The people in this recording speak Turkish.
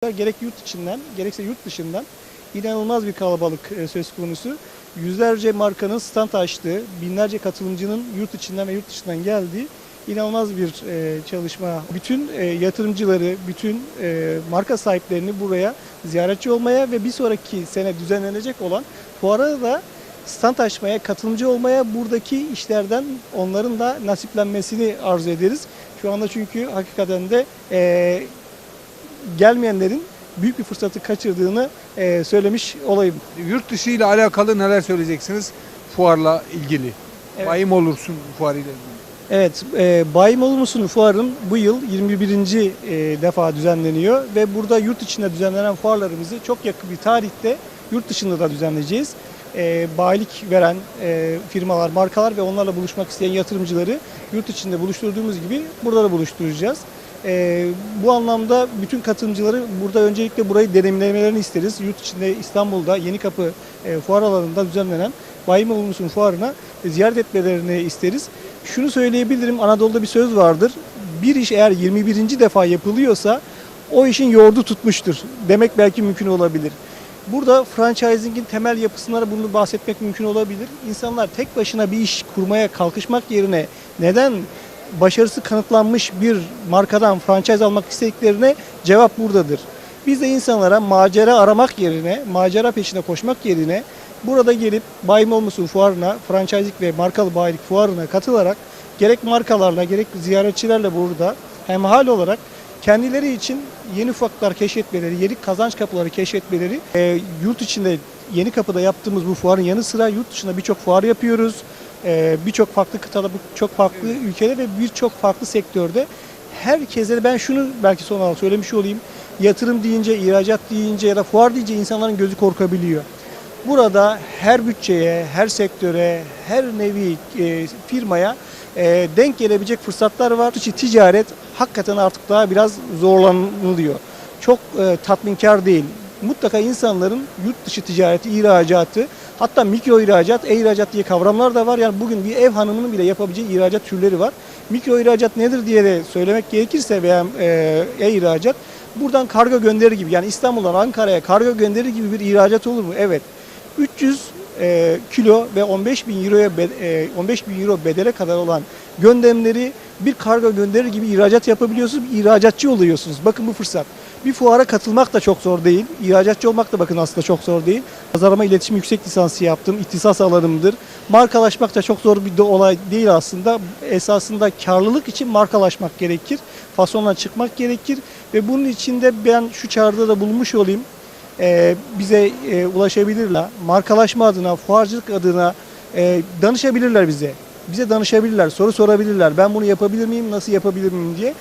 Gerek yurt içinden gerekse yurt dışından inanılmaz bir kalabalık e, söz konusu. Yüzlerce markanın stand açtığı, binlerce katılımcının yurt içinden ve yurt dışından geldiği inanılmaz bir e, çalışma. Bütün e, yatırımcıları, bütün marka sahiplerini buraya ziyaretçi olmaya ve bir sonraki sene düzenlenecek olan fuara da stand açmaya, katılımcı olmaya buradaki işlerden onların da nasiplenmesini arzu ederiz. Şu anda çünkü hakikaten de e, gelmeyenlerin büyük bir fırsatı kaçırdığını e, söylemiş olayım. Yurt dışı ile alakalı neler söyleyeceksiniz fuarla ilgili? Evet. Bayım olursun fuar ile ilgili. Evet, e, Bayim Olur Musun fuarın bu yıl 21. e, defa düzenleniyor ve burada yurt içinde düzenlenen fuarlarımızı çok yakın bir tarihte yurt dışında da düzenleyeceğiz. E, bayilik veren e, firmalar, markalar ve onlarla buluşmak isteyen yatırımcıları yurt içinde buluşturduğumuz gibi burada da buluşturacağız. E, bu anlamda bütün katılımcıları burada öncelikle burayı deneyimlemelerini isteriz. Yurt içinde İstanbul'da Yenikapı e, fuar alanında düzenlenen Bayim Olur Musun fuarına ziyaret etmelerini isteriz. Şunu söyleyebilirim, Anadolu'da bir söz vardır. Bir iş eğer 21. defa yapılıyorsa o işin yoğurdu tutmuştur demek belki mümkün olabilir. Burada franchising'in temel yapısına bunu bahsetmek mümkün olabilir. İnsanlar tek başına bir iş kurmaya kalkışmak yerine neden başarısı kanıtlanmış bir markadan franchise almak istediklerine cevap buradadır. Biz de insanlara macera aramak yerine, macera peşine koşmak yerine burada gelip Bayim Olmuş'un fuarına, franchising ve markalı bayilik fuarına katılarak gerek markalarla gerek ziyaretçilerle burada hemhal olarak kendileri için yeni ufaklar keşfetmeleri, yeni kazanç kapıları keşfetmeleri, e, yurt içinde yeni kapıda yaptığımız bu fuarın yanı sıra yurt dışında birçok fuar yapıyoruz. E, birçok farklı kıtada, çok farklı ülkede ve birçok farklı sektörde herkese ben şunu belki son olarak söylemiş olayım. Yatırım deyince, ihracat deyince ya da fuar deyince insanların gözü korkabiliyor. Burada her bütçeye, her sektöre, her nevi e, firmaya e, denk gelebilecek fırsatlar var. İçi ticaret hakikaten artık daha biraz zorlanılıyor. Çok e, tatminkar değil. Mutlaka insanların yurt dışı ticareti, ihracatı, hatta mikro ihracat, e-ihracat diye kavramlar da var. Yani bugün bir ev hanımının bile yapabileceği ihracat türleri var. Mikro ihracat nedir diye de söylemek gerekirse veya e, e-ihracat buradan kargo gönderir gibi yani İstanbul'dan Ankara'ya kargo gönderir gibi bir ihracat olur mu? Evet. 300 e, kilo ve 15 bin euroya be- e, 15 bin euro bedele kadar olan gönderimleri bir kargo gönderir gibi ihracat yapabiliyorsunuz. Bir ihracatçı oluyorsunuz. Bakın bu fırsat. Bir fuara katılmak da çok zor değil. İhracatçı olmak da bakın aslında çok zor değil. Pazarlama iletişim yüksek lisansı yaptım. İhtisas alanımdır. Markalaşmak da çok zor bir de olay değil aslında. Esasında karlılık için markalaşmak gerekir. Fasonla çıkmak gerekir. Ve bunun için de ben şu çağrıda da bulunmuş olayım e, bize e, ulaşabilirler. Markalaşma adına, fuarcılık adına e, danışabilirler bize. Bize danışabilirler, soru sorabilirler. Ben bunu yapabilir miyim, nasıl yapabilir miyim diye.